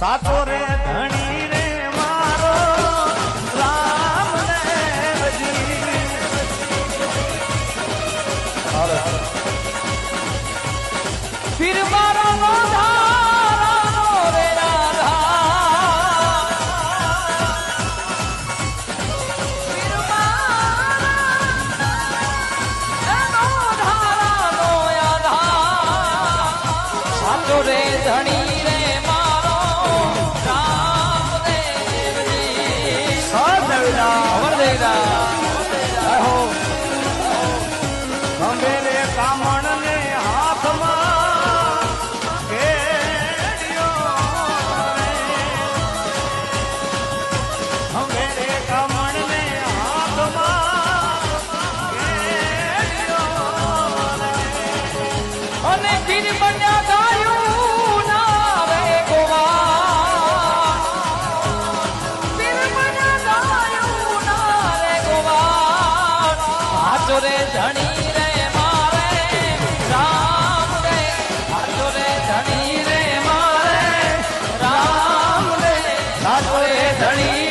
સાચો રે, ધણી રે મારો, રામ ફિર મારો રે રાધા. પીર મારા એનો ધારાનો આધાર સાચો રે, ધણી અને પીર બન્યા ગાયું. હાથોરે ધણી રે મારે રામ રે હાથોરે ધણી રે મારે રામ રે ધણી